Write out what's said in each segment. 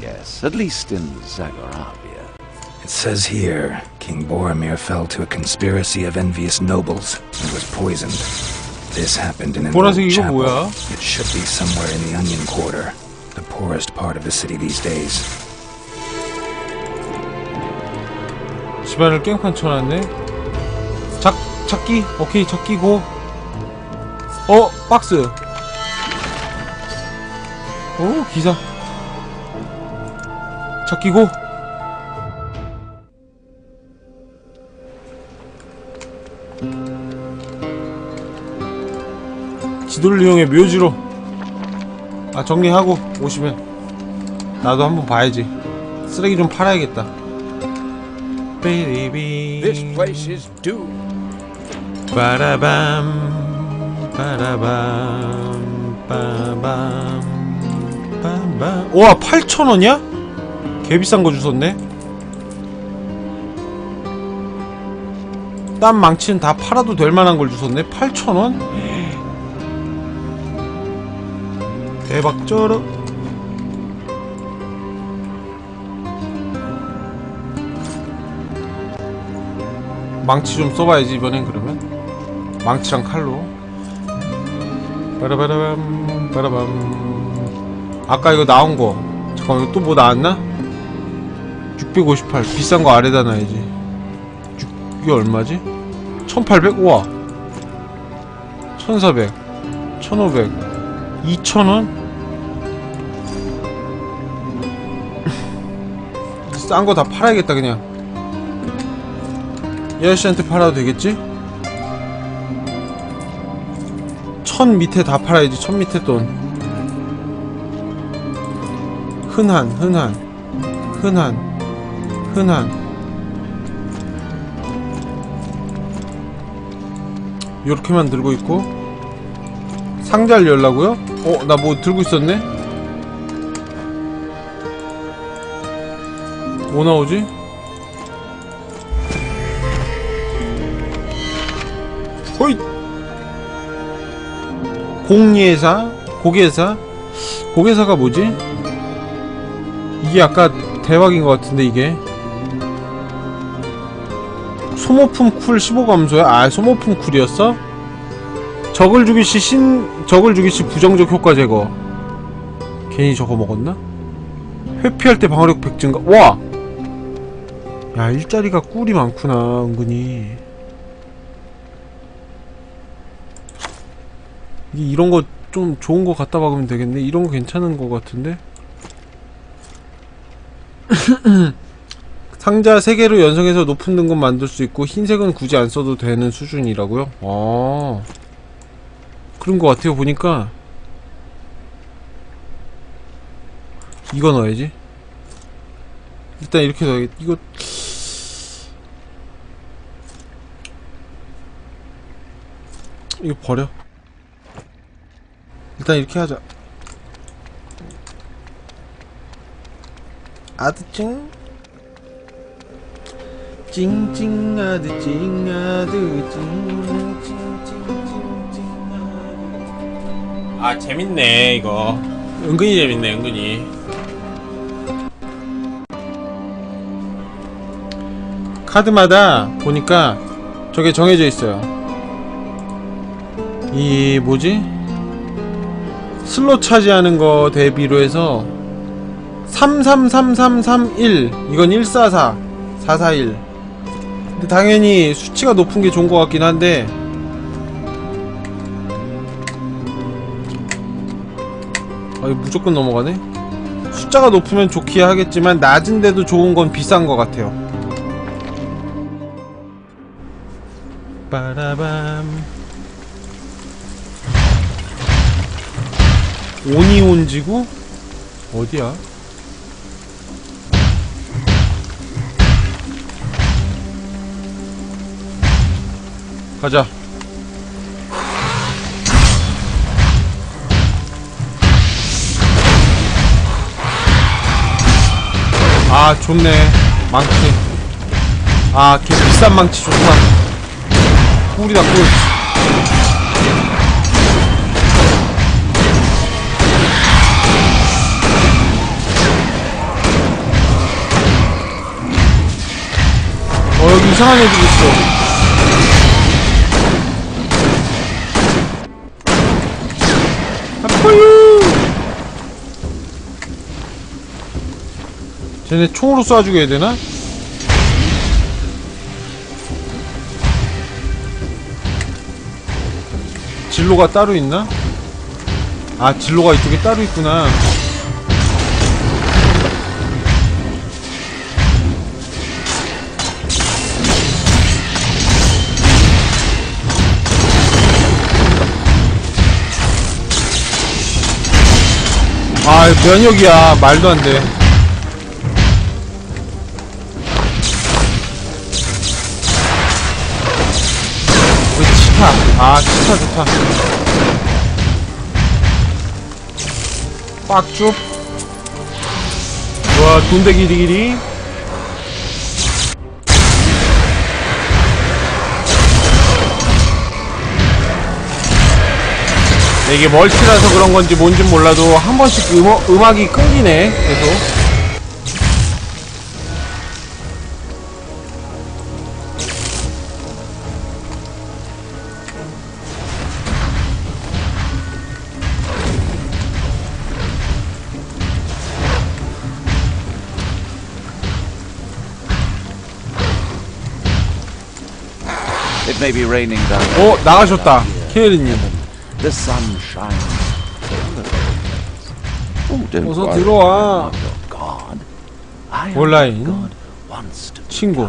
guess. At least in Zagoravia. It says here, King Boromir fell to a conspiracy of envious nobles and was poisoned. This happened in an old 보라색 이거 chapel. 뭐야? It should be somewhere in the Onion Quarter, the poorest part of the city these days. 집안을 깽판 쳐놨네. 작 찾기 오케이 찾기 고. 어 박스. 오 기사. 찾기 고. 지도를 이용해 묘지로. 아 정리하고 오시면 나도 한번 봐야지. 쓰레기 좀 팔아야겠다. 베이비. This place is doomed. 빠라밤 빠라밤 빠밤 빠밤 우와 8,000원이야? 개비싼 거 주웠네? 딴 망치는 다 팔아도 될 만한 걸 주웠네. 8,000원? 대박 쩔어. 망치 좀 써봐야지 이번엔 그러면. 망치랑 칼로. 빠라바라밤 빠라밤. 아까 이거 나온 거. 잠깐만 또 뭐 나왔나? 658 비싼 거 아래다 놔야지 6, 이게 얼마지? 1800? 우와 1400 1500 2000원? 싼 거 다 팔아야겠다 그냥 이 아저씨한테 팔아도 되겠지? 천 밑에 다 팔아야지 천 밑에 돈 흔한 흔한 흔한 흔한 요렇게만 들고 있고 상자를 열라고요? 어? 나 뭐 들고 있었네? 뭐 나오지? 호잇! 공예사? 고개사? 고개사가 뭐지? 이게 아까 대박인 것 같은데 이게 소모품 쿨 15 감소야? 아 소모품 쿨이었어? 적을 죽일 시 신... 적을 죽일 시 부정적 효과 제거 괜히 저거 먹었나? 회피할 때 방어력 100 증가 와! 야 일자리가 꿀이 많구나 은근히 이게 이런 거 좀 좋은 거 갖다 박으면 되겠네. 이런 거 괜찮은 거 같은데. 상자 3개로 연성해서 높은 등급 만들 수 있고 흰색은 굳이 안 써도 되는 수준이라고요? 아 그런 거 같아요 보니까. 이거 넣어야지? 일단 이렇게 넣어야겠 이거. 이거 버려. 일단 이렇게 하자. 아드찡 찡찡 아드 찡 아드찡 아 재밌네 이거. 은근히 재밌네 은근히. 카드마다 보니까 저게 정해져 있어요. 이 뭐지? 슬롯 차지하는 거 대비로 해서 333331 이건 144 441 근데 당연히 수치가 높은 게 좋은 것 같긴 한데 아 이거 무조건 넘어가네 숫자가 높으면 좋기야 하겠지만 낮은데도 좋은 건 비싼 것 같아요 빠라밤 오니온 지구? 어디야? 가자 아 좋네 망치 아걔 비싼 망치 좋구나. 꿀이다 꿀 어, 여기 이상한 애들 있어. 쟤네 총으로 쏴 죽여야 되나? 진로가 따로 있나? 아, 진로가 이쪽에 따로 있구나. 아, 면역이야. 말도 안 돼. 아, 치타 좋다. 빡쭉. 좋아, 돈대기 리기리. 네, 이게 멀티라서 그런 건지 뭔진 몰라도 한 번씩 음, 음악이 끊기네, 계속. May be raining down. 어, 나가셨다. 케이리님. The sun shines. Oh, don't 어서 worry. 들어와. God. I am 온라인. what God wants to 친구.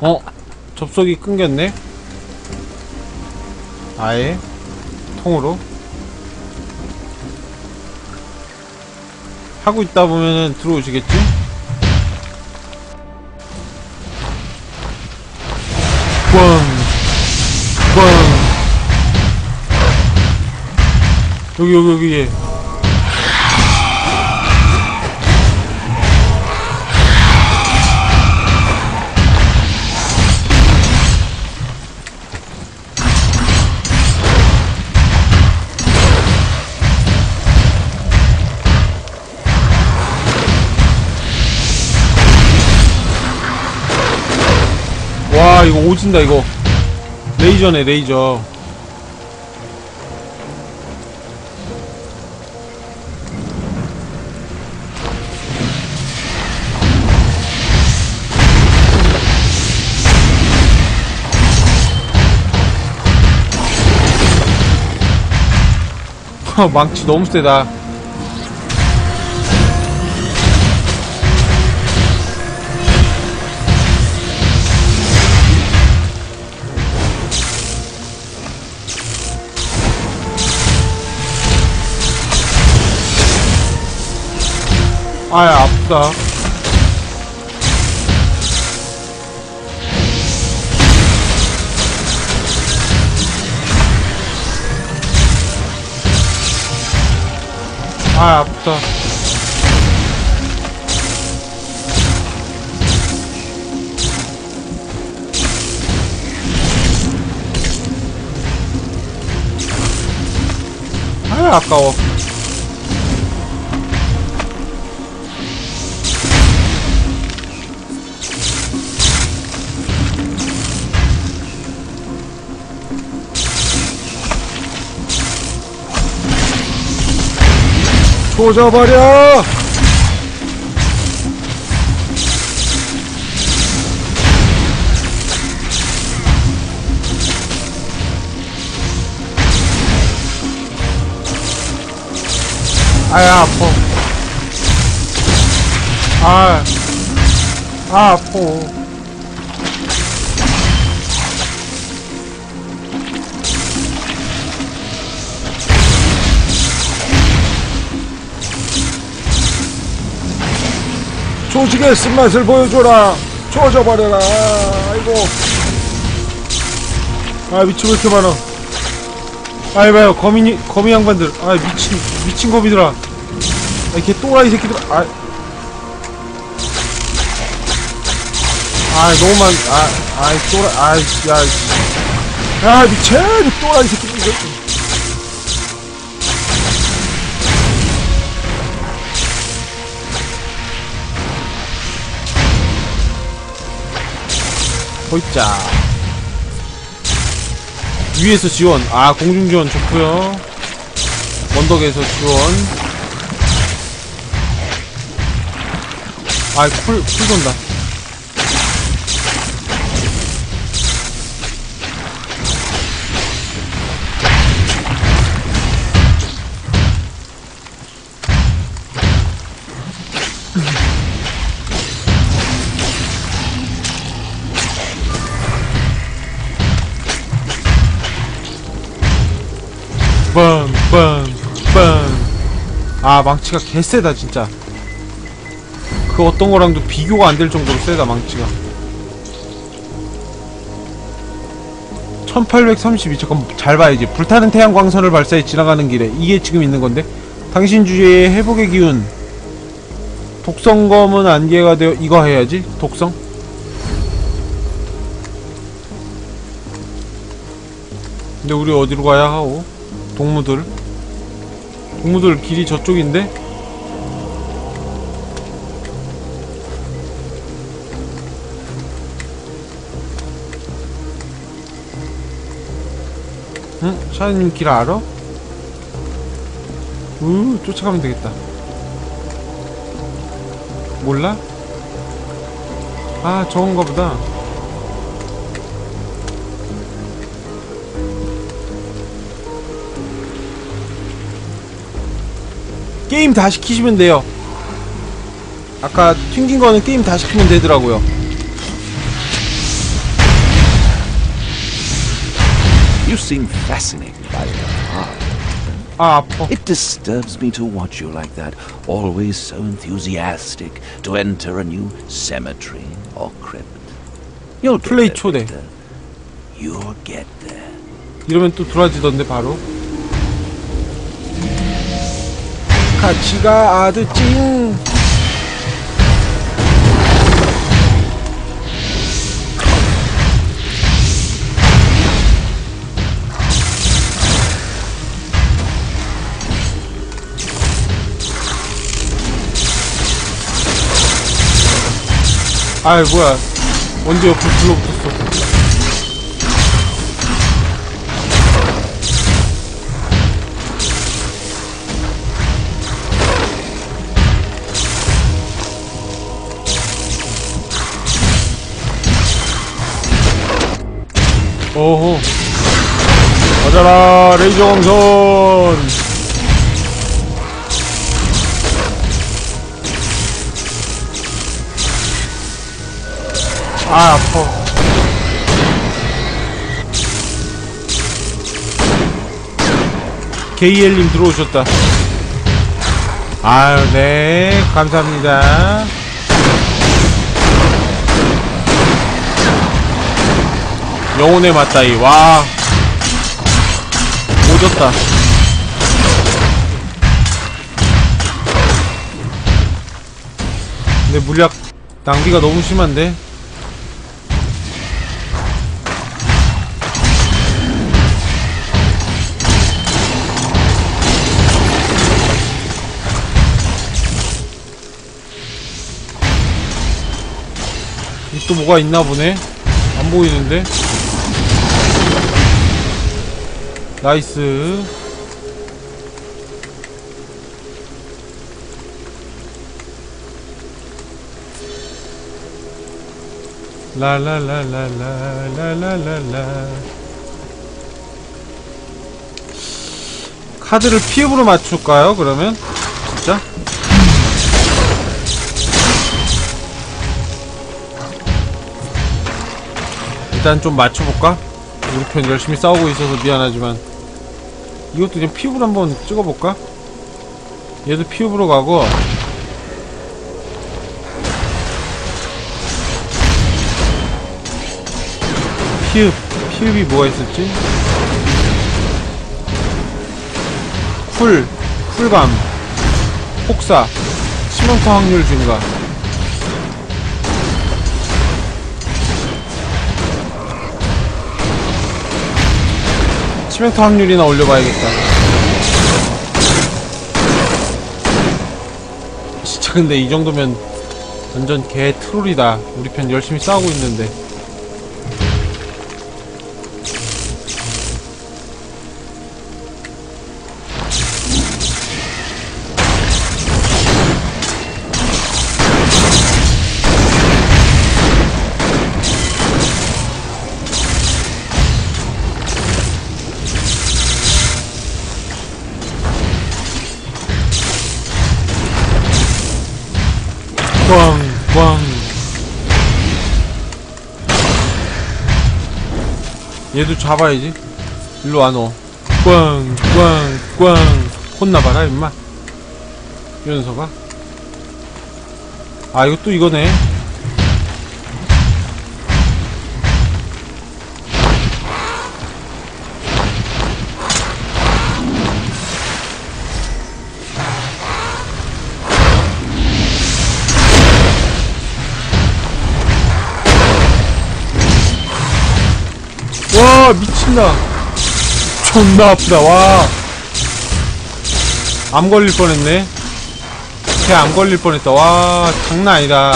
어? 접속이 끊겼네? 아예? 통으로? 하고 있다 보면은 들어오시겠지? 여기 여기 여기 얘와 이거 오진다 이거. 레이저네 레이저 망치 너무 세다. 아야 아프다 아 아프다 조져버려! 아야 아파. 아, 아 아파 조직의 쓴맛을 보여줘라. 조져버려라. 아이고. 아 미친 왜 이렇게 많아? 아이 봐요. 거미 거미 양반들. 아 미친 미친 거미들아. 아 이렇게 또라이 새끼들. 아. 아, 너무 많, 아, 아이, 또라, 아이, 야, 야, 이 또라이 새끼들, 호이짜 위에서 지원. 아 공중 지원 좋고요. 언덕에서 지원. 아쿨쿨 돈다 아 망치가 개세다 진짜. 그 어떤 거랑도 비교가 안 될 정도로 세다 망치가. 1832 잠깐 잘 봐야지 불타는 태양 광선을 발사해 지나가는 길에 이게 지금 있는 건데? 당신 주위에 회복의 기운. 독성검은 안개가 되어 이거 해야지 독성? 근데 우리 어디로 가야 하오? 동무들 동무들 길이 저쪽인데 응? 샤이님 길 알아? 우 쫓아가면 되겠다 몰라? 아 저건가 보다 게임 다 시키시면 돼요 아까 튕긴 거는 게임 다 시키면 되더라고요 You seem fascinated by it. 아 아파 It disturbs me to watch you like that, always so enthusiastic to enter a new cemetery or crypt. You'll get 플레이 there, 초대 Victor. You'll get there. 이러면 또 돌아지던데 바로 같이 가 아드찡. 아이 뭐야. 언제 옆에 불러붙었어 오호. 맞아라 레이저 광선 아 아파. KL님 들어오셨다. 아유 네 감사합니다 영혼의 맞다이. 와. 오졌다. 근데 물약 낭비가 너무 심한데? 이또 뭐가 있나 보네? 안 보이는데 나이스 라라라라라라라라라 카드를 피읍으로 맞출까요 그러면? 진짜? 일단 좀 맞춰볼까? 우리 편 열심히 싸우고 있어서 미안하지만 이것도 그냥 피읍으로 한번 찍어볼까? 얘도 피읍으로 가고 피읍 피읍이 뭐가 있었지? 쿨 쿨감 폭사 치명타 확률 증가 치명타 확률이나 올려봐야겠다. 진짜 근데 이 정도면 완전 개 트롤이다. 우리 편 열심히 싸우고 있는데 얘도 잡아야지. 일로 와, 너. 꽝, 꽝, 꽝. 혼나봐라, 임마. 이 녀석아. 아, 또 이거네. 와 미친다 존나 아프다 와암 걸릴 뻔했네. 걔 암 걸릴 뻔했다 와. 장난 아니다.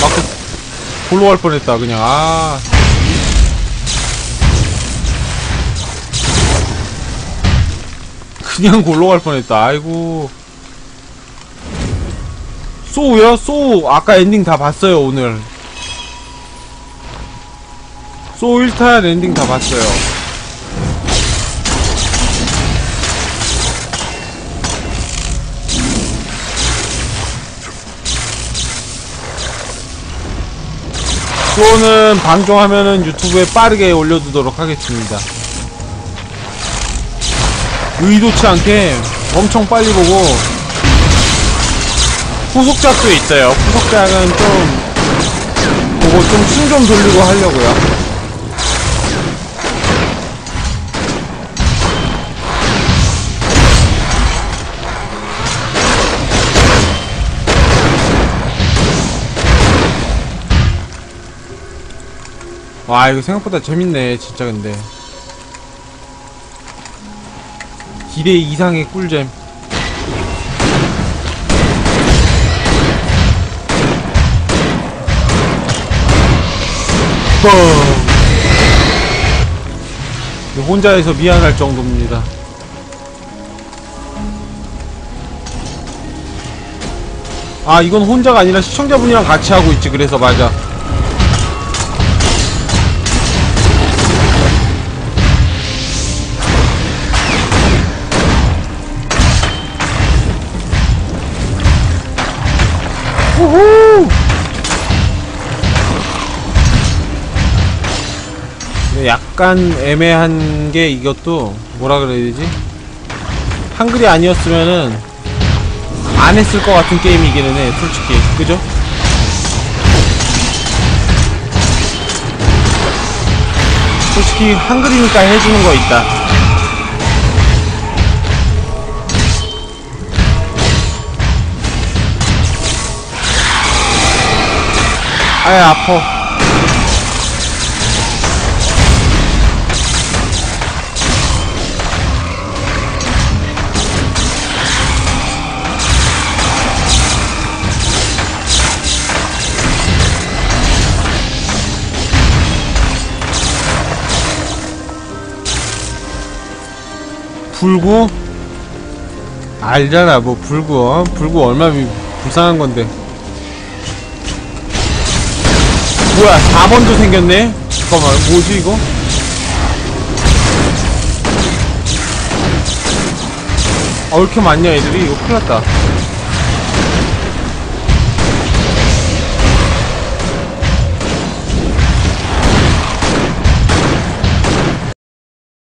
맞고 골로 갈 뻔했다 그냥 아. 그냥 골로 갈 뻔했다 아이고. 소우요? 소우 아까 엔딩 다 봤어요 오늘 소우 1탄 엔딩 다 봤어요 소우는 방송하면은 유튜브에 빠르게 올려두도록 하겠습니다 의도치 않게 엄청 빨리 보고 후속작도 있어요. 후속작은 좀 보고 좀 숨 좀 돌리고 하려고요. 와 이거 생각보다 재밌네 진짜 근데 기대 이상의 꿀잼 뻥. 혼자해서 미안할 정도입니다. 아 이건 혼자가 아니라 시청자분이랑 같이 하고 있지 그래서 맞아 우후 약간 애매한 게 이것도 뭐라 그래야 되지? 한글이 아니었으면은 안 했을 것 같은 게임이기는 해, 솔직히. 그죠? 솔직히 한글이니까 해주는 거 있다. 아야, 아파. 불구? 알잖아 뭐 불구 어? 불구 얼마나 미- 불쌍한 건데 뭐야 4번도 생겼네? 잠깐만 뭐지 이거? 아 왜 이렇게 많냐 애들이 이거 큰일났다